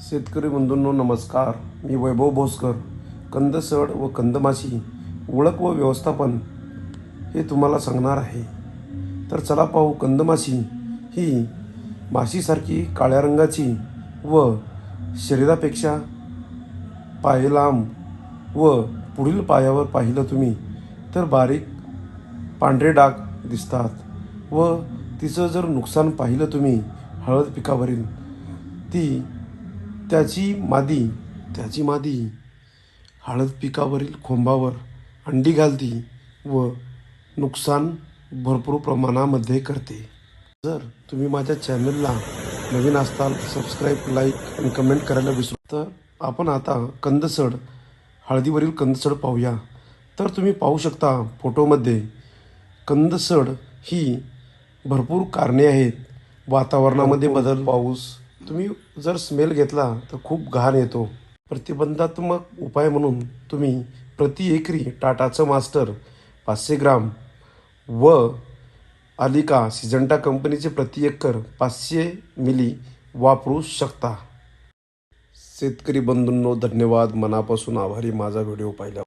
शेतकरी बंधूंनो नमस्कार. मी वैभव भोसकर कंदसड व कंदमाशी ओळख व व्यवस्थापन हे तुम्हाला सांगणार आहे. तर चला पाहू कंदमाशी ही माशीसारखी काळ्या रंगाची व शरीरापेक्षा पाय लांब व पुढील पायावर पाहिलं तुम्ही तर बारीक पांढरे डाग दिसतात व तिचं जर नुकसान पाहिलं तुम्ही हळद पिकावरील ती त्याची मादी त्याची मादी हळद पिकावरील खोंबावर अंडी घालती व नुकसान भरपूर प्रमाणामध्ये करते. जर तुम्ही माझ्या चॅनलला नवीन असताल सबस्क्राईब लाईक आणि कमेंट करायला विसरू तर आपण आता कंदसड हळदीवरील कंदसड पाहूया. तर तुम्ही पाहू शकता फोटोमध्ये कंदसड ही भरपूर कारणे आहेत. वातावरणामध्ये बदल पाऊस तुम्ही जर स्मेल घेतला तर खूप घाण येतो. प्रतिबंधात्मक उपाय म्हणून तुम्ही प्रति एकरी टाटाचं मास्टर पाचशे ग्राम व आलिका सिजंटा कंपनीचे प्रति एकर पाचशे मिली वापरू शकता. शेतकरी बंधूंनो धन्यवाद. मनापासून आभारी माझा व्हिडिओ पाहिला